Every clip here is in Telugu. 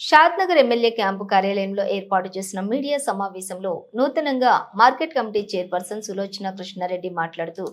షాద్నగర్ ఎమ్మెల్యే క్యాంపు కార్యాలయంలో ఏర్పాటు చేసిన మీడియా సమావేశంలో నూతనంగా market committee chairperson Sulochana Krishna Reddy మాట్లాడుతూ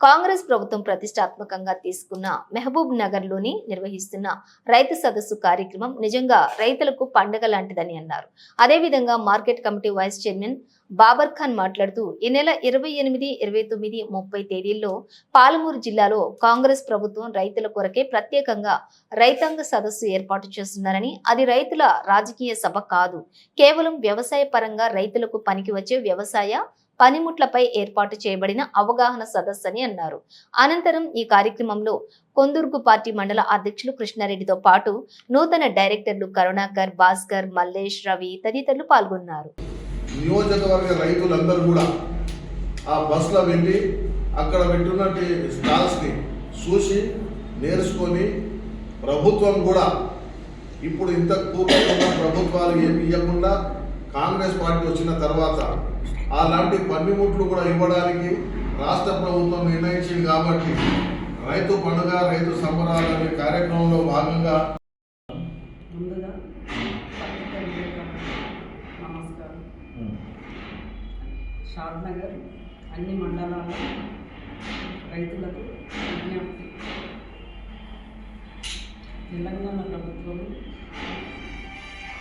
కాంగ్రెస్ ప్రభుత్వం ప్రతిష్టాత్మకంగా తీసుకున్న మెహబూబ్ నగర్లోని నిర్వహిస్తున్న రైతు సదస్సు కార్యక్రమం నిజంగా రైతులకు పండగ లాంటిదని అన్నారు. అదేవిధంగా market committee vice chairman Babar Khan మాట్లాడుతూ ఈ నెల ఇరవై ఎనిమిది ఇరవై తొమ్మిది ముప్పై తేదీల్లో పాలమూరు జిల్లాలో కాంగ్రెస్ ప్రభుత్వం రైతుల కొరకే ప్రత్యేకంగా రైతాంగ సదస్సు ఏర్పాటు చేస్తున్నారని అది రైతుల రాజకీయ సభ కాదు. కేవలం వ్యవసాయ పరంగా రైతులకు పనికి వచ్చే వ్యవసాయ పనిముట్లపై ఏర్పాటు చేయబడిన అవగాహన సదస్సు అని అన్నారు. అనంతరం ఈ కార్యక్రమంలో కొందుర్గు పార్టీ మండల అధ్యక్షులు కృష్ణారెడ్డితో పాటు నూతన డైరెక్టర్లు కరుణాకర్ భాస్కర్ మల్లేష్ రవి తదితరులు పాల్గొన్నారు. నియోజకవర్గ రైతులందరూ కూడా ఆ బస్సులో వెళ్ళి అక్కడ పెట్టున్నటి స్టాల్స్ని చూసి నేర్చుకొని ప్రభుత్వం కూడా ఇప్పుడు ఇంత పూర్వకంగా ప్రభుత్వాలు ఏమి ఇవ్వకుండా కాంగ్రెస్ పార్టీ వచ్చిన తర్వాత అలాంటి పన్నిముట్లు కూడా ఇవ్వడానికి రాష్ట్ర ప్రభుత్వం నిర్ణయించింది కాబట్టి రైతు పండుగ రైతు సంబరాలు అనే కార్యక్రమంలో భాగంగా ముందుగా నమస్కారం. షాద్నగర్ అన్ని మండలాల రైతులకు విజ్ఞప్తి. తెలంగాణ ప్రభుత్వం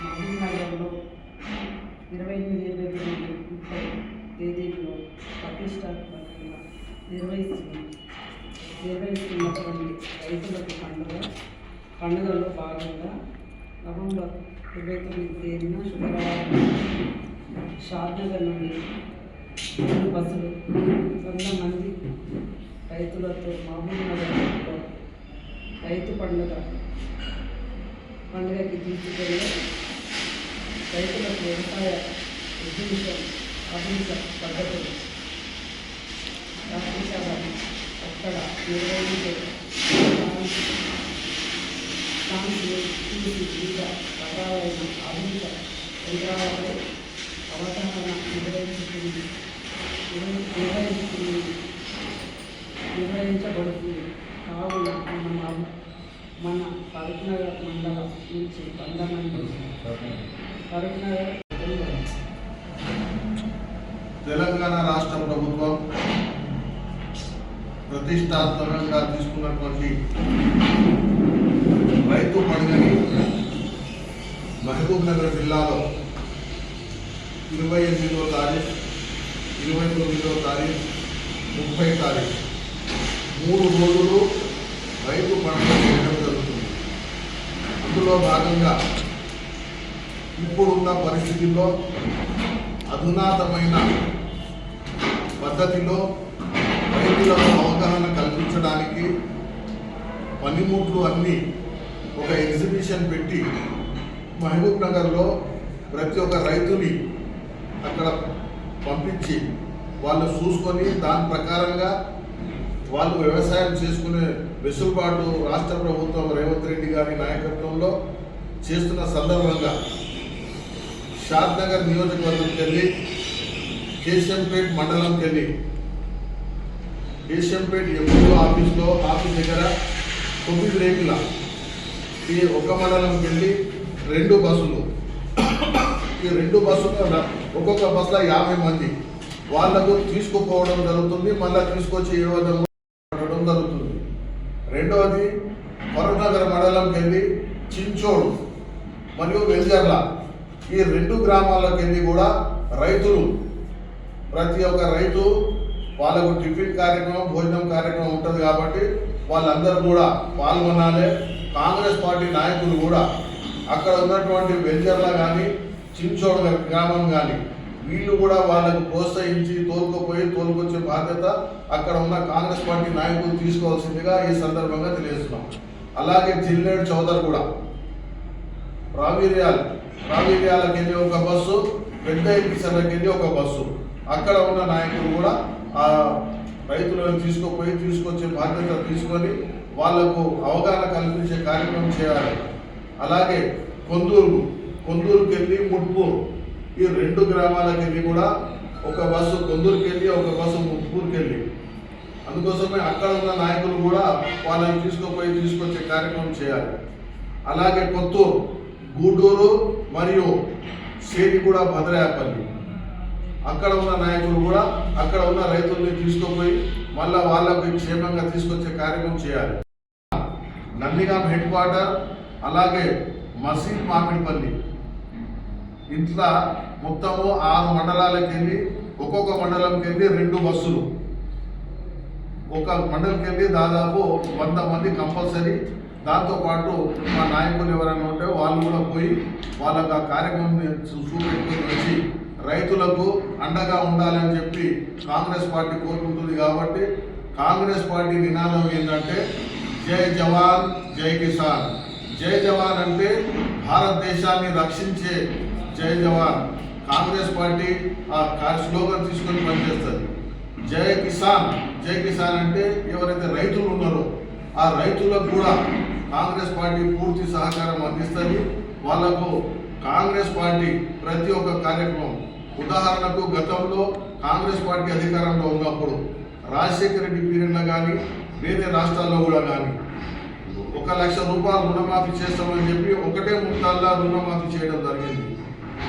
మహబూబ్ నగర్లో ఇరవై ఎనిమిది ఇరవై తొమ్మిది ముప్పై తేదీల్లో ప్రతిష్టాత్మకంగా నిర్వహిస్తుంది నిర్వహిస్తున్నటువంటి రైతులకు పండుగ పండుగలో భాగంగా నవంబర్ ఇరవై తొమ్మిది తేదీన శుక్రవారం షాద్నగర్ నుండి రెండు బస్సులు వంద మంది రైతులతో మహబూబ్నగర్లో రైతు పండుగ పండుగకి తీసుకెళ్ళి రైతులకు వ్యవసాయ ఎగ్జిబిషన్ అభివృద్ధి పద్ధతులు. రాష్ట్రసభ అక్కడ నిర్వహించే శాంతి వివిధ రకాలైన ఆధునిక యంత్రాలపై అవగాహన నిర్వహించుతుంది నిర్వ- నిర్వహిస్తుంది నిర్వహించబడుతుంది కావున మన మన కరీంనగర్ మండలం నుంచి వంద మంది కరీంనగర్ తెలంగాణ రాష్ట్ర ప్రభుత్వం ప్రతిష్టాత్మకంగా తీసుకున్నటువంటి రైతు పండుగని మహబూబ్ నగర్ జిల్లాలో ఇరవై ఎనిమిదో తారీఖు ఇరవై తొమ్మిదో తారీఖు ముప్పై తారీఖు. మూడు రోజులు రైతు పండుగ చేయడం అందులో భాగంగా ఇప్పుడున్న పరిస్థితుల్లో అధునాతమైన పద్ధతిలో రైతులకు అవగాహన కల్పించడానికి పనిముట్లు అన్నీ ఒక ఎగ్జిబిషన్ పెట్టి మహబూబ్ నగర్లో ప్రతి ఒక్క రైతుని అక్కడ పంపించి వాళ్ళు చూసుకొని దాని ప్రకారంగా వాళ్ళు వ్యవసాయం చేసుకునే వెసులుబాటు రాష్ట్ర ప్రభుత్వం రేవంత్ రెడ్డి గారి నాయకత్వంలో చేస్తున్న సందర్భంగా షాద్ నగర్ నియోజకవర్గంకి వెళ్ళి కేశంపేట్ మండలంకి వెళ్ళి కేశంపేట్ ఎంపీఓ ఆఫీస్లో ఆఫీస్ దగ్గర తొమ్మిది రేకుల ఈ ఒక మండలంకి వెళ్ళి రెండు బస్సులు. ఈ రెండు బస్సులు ఒక్కొక్క బస్సులో యాభై మంది. వాళ్ళకు తీసుకుపోవడం జరుగుతుంది మళ్ళీ తీసుకొచ్చి ఇవ్వడం పడడం జరుగుతుంది. రెండవది కరుణాగర్ మండలంకి వెళ్ళి చించోడు మరియు వెల్జర్ల. ఈ రెండు గ్రామాలకు వెళ్ళి కూడా రైతులు ప్రతి ఒక్క రైతు వాళ్ళకు టిఫిన్ కార్యక్రమం భోజనం కార్యక్రమం ఉంటుంది కాబట్టి వాళ్ళందరూ కూడా పాల్గొనాలి. కాంగ్రెస్ పార్టీ నాయకులు కూడా అక్కడ ఉన్నటువంటి వెల్జర్ల కానీ చించోడు గ్రామం కానీ వీళ్ళు కూడా వాళ్ళకు ప్రోత్సహించి తోలుకుపోయి తోలుకొచ్చే బాధ్యత అక్కడ ఉన్న కాంగ్రెస్ పార్టీ నాయకులు తీసుకోవాల్సిందిగా ఈ సందర్భంగా తెలియజేస్తున్నాం. అలాగే జిల్లేడు చౌదరి కూడా. ప్రావీర్యాలు ప్రావీర్యాలకు వెళ్ళి ఒక బస్సు పెద్ద ఎంపీసర్లకు వెళ్ళి ఒక బస్సు. అక్కడ ఉన్న నాయకులు కూడా ఆ రైతులను తీసుకుపోయి తీసుకొచ్చే బాధ్యత తీసుకొని వాళ్ళకు అవగాహన కల్పించే కార్యక్రమం చేయాలి. అలాగే కొందూరు కొందూరుకి వెళ్ళి ముట్పూర్ ఈ రెండు గ్రామాలకి వెళ్ళి కూడా ఒక బస్సు కొందూరుకి వెళ్ళి ఒక బస్సు ముప్పూరుకి వెళ్ళి అందుకోసమే అక్కడ ఉన్న నాయకులు కూడా వాళ్ళని తీసుకుపోయి తీసుకొచ్చే కార్యక్రమం చేయాలి. అలాగే కొత్తూరు గూడూరు మరియు సేరిగూడ భద్రాయపల్లి. అక్కడ ఉన్న నాయకులు కూడా అక్కడ ఉన్న రైతుల్ని తీసుకుపోయి మళ్ళా వాళ్ళకి క్షేమంగా తీసుకొచ్చే కార్యక్రమం చేయాలి. నందిగాం హెడ్ క్వార్టర్ అలాగే మసీద్ మామిడిపల్లి. ఇంట్లో మొత్తము ఆరు మండలాలకు వెళ్ళి ఒక్కొక్క మండలంకి వెళ్ళి రెండు బస్సులు. ఒక మండలికి వెళ్ళి దాదాపు వంద మంది కంపల్సరీ. దాంతోపాటు మా నాయకులు ఎవరైనా ఉంటే వాళ్ళు కూడా పోయి వాళ్ళకు ఆ కార్యక్రమం చూపెట్టుకుని వచ్చి రైతులకు అండగా ఉండాలని చెప్పి కాంగ్రెస్ పార్టీ కోరుకుంటుంది కాబట్టి కాంగ్రెస్ పార్టీ నినాదం ఏంటంటే జై జవాన్ జై కిసాన్. జై జవాన్ అంటే భారతదేశాన్ని రక్షించే జై జవాన్. కాంగ్రెస్ పార్టీ ఆ కా- స్లోగన్ తీసుకొని పనిచేస్తుంది. జై కిసాన్. జై కిసాన్ అంటే ఎవరైతే రైతులు ఉన్నారో ఆ రైతులకు కూడా కాంగ్రెస్ పార్టీ పూర్తి సహకారం అందిస్తుంది. వాళ్ళకు కాంగ్రెస్ పార్టీ ప్రతి ఒక్క కార్యక్రమం ఉదాహరణకు గతంలో కాంగ్రెస్ పార్టీ అధికారంలో ఉన్నప్పుడు రాజశేఖర రెడ్డి పీరియడ్లో కానీ వేరే రాష్ట్రాల్లో కూడా కానీ ఒక లక్ష రూపాయలు రుణమాఫీ చేస్తామని చెప్పి ఒకటే ముట్టాల్లో రుణమాఫీ చేయడం జరిగింది.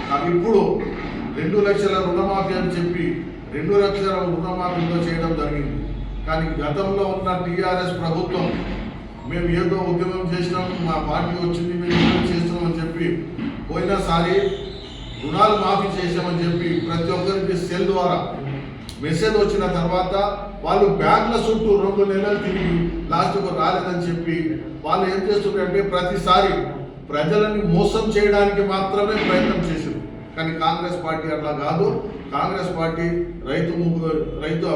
కానీ ఇప్పుడు రెండు లక్షల రుణమాఫీ అని చెప్పి రెండు లక్షల రుణమాఫీలో చేయడం జరిగింది. కానీ గతంలో ఉన్న టీఆర్ఎస్ ప్రభుత్వం మేము ఏదో ఉద్యమం చేసినాం మా పార్టీ వచ్చింది మేము ఏదో చేస్తున్నామని చెప్పి పోయినసారి రుణాలు మాఫీ చేసామని చెప్పి ప్రతి ఒక్కరికి సెల్ ద్వారా మెసేజ్ వచ్చిన తర్వాత వాళ్ళు బ్యాంకుల చుట్టూ రెండు నెలలు తిరిగి లాస్ట్కు రాలేదని చెప్పి వాళ్ళు ఏం చేస్తున్నారంటే ప్రతిసారి ప్రజలని మోసం చేయడానికి మాత్రమే ప్రయత్నం చేశారు. కానీ కాంగ్రెస్ పార్టీ అట్లా కాదు. కాంగ్రెస్ పార్టీ రైతు రైతు